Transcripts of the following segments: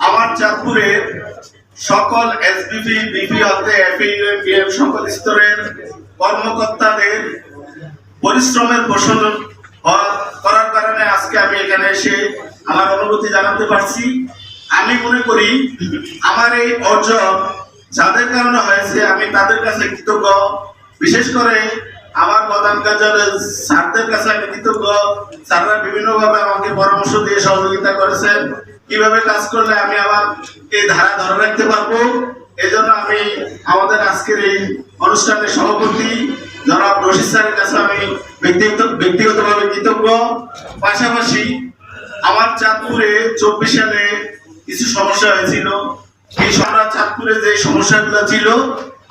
আমার চাঁদপুরে সকল এসবিপি বিপি হতে এফএইউএম সকল স্তরের কর্মকর্তাদের পরিশ্রমের হওয়া- করার কারণে আজকে আমি এখানে এসে আমার অনুভূতি জানাতে পারছি। আমি মনে করি আমার এই অর্জন যাদের কারণে হয়েছে, আমি তাদের কাছে কৃতজ্ঞ। বিশেষ করে আমার প্রধান কার্যালয়ের স্যারদের কাছে আমি কৃতজ্ঞ। স্যাররা বিভিন্নভাবে আমাকে পরামর্শ দিয়ে সহযোগিতা করেছেন। কীভাবে কাজ করলে আমি আমার এই ধারা ধরে রাখতে পারব? এজন্য আমি আমাদের আজকের এই অনুষ্ঠানের সভাপতি জনাব রশিদ স্যারের কাছে আমি ব্যক্তিগত ব্যক্তিগতভাবে কৃতজ্ঞ। পাশাপাশি আমার চাঁদপুরে চব্বিশ সালে কিছু সমস্যা হয়েছিল। এই আমরা চাঁদপুরে যে সমস্যাগুলো ছিল,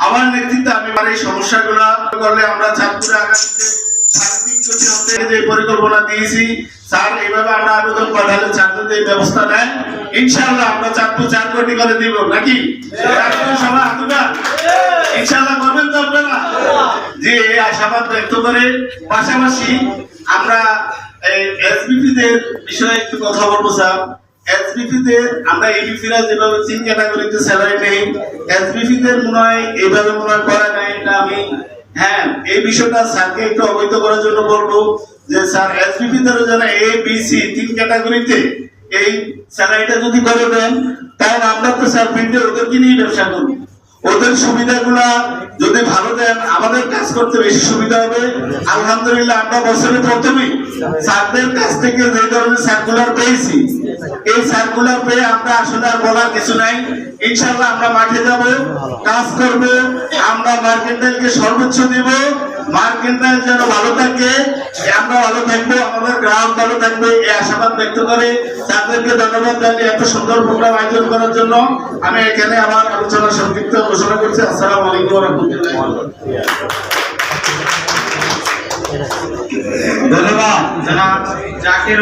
আমার নেতৃত্বে আমি এই সমস্যাগুলো করলে আমরা চাঁদপুরে আগামীতে যে পরিকল্পনা দিয়েছি এইভাবে আবেদন যদি ব্যবস্থা আমরা চাঁদপুর চার কোটি করে দিব, নাকি? করবেন তো আপনারা? যে ব্যক্ত পাশাপাশি আমরা এই এসবিপি বিষয়ে একটু কথা বলব, স্যার। এসবিপি দের আমরা যেভাবে ক্যাটাগরিতে স্যালারি নেই এসবিপি দের মনে হয় এইভাবে মনে হয় করা নাই এটা আমি হ্যাঁ এই বিষয়টা স্যারকে একটু অবহিত করার জন্য বলব যে, স্যার এসবিপি দের যেন এ বি সি তিন ক্যাটাগরিতে এই স্যালারিটা যদি করে দেন, তাহলে আমরা তো স্যার ফিল্ডে ওদেরকে নিয়ে ব্যবসা করব। ওদের সুবিধাগুলা যদি ভালো দেন, আমাদের কাজ করতে বেশি সুবিধা হবে। আলহামদুলিল্লাহ, আমরা বছরের প্রথমেই স্যারদের কাছ থেকে যে ধরনের সার্কুলার পেয়েছি, এই সার্কুলার পেয়ে আমরা আসলে আর বলার কিছু নাই। ইনশাল্লাহ আমরা মাঠে যাব, কাজ করব, আমরা মার্কেন্টাইলকে সর্বোচ্চ দিব। মার্কেন্টাইল যেন ভালো থাকে আমরা ভালো থাকব, আমাদের গ্রাহক ভালো থাকবে এই আশাবাদ ব্যক্ত করে। তাদেরকে ধন্যবাদ জানিয়ে এত সুন্দর প্রোগ্রাম আয়োজন করার জন্য। আমি এখানে আমার আলোচনা ঘোষণা করছি আসসালামু আলাইকুম রহমতুল্লাহ ধন্যবাদ। জাকির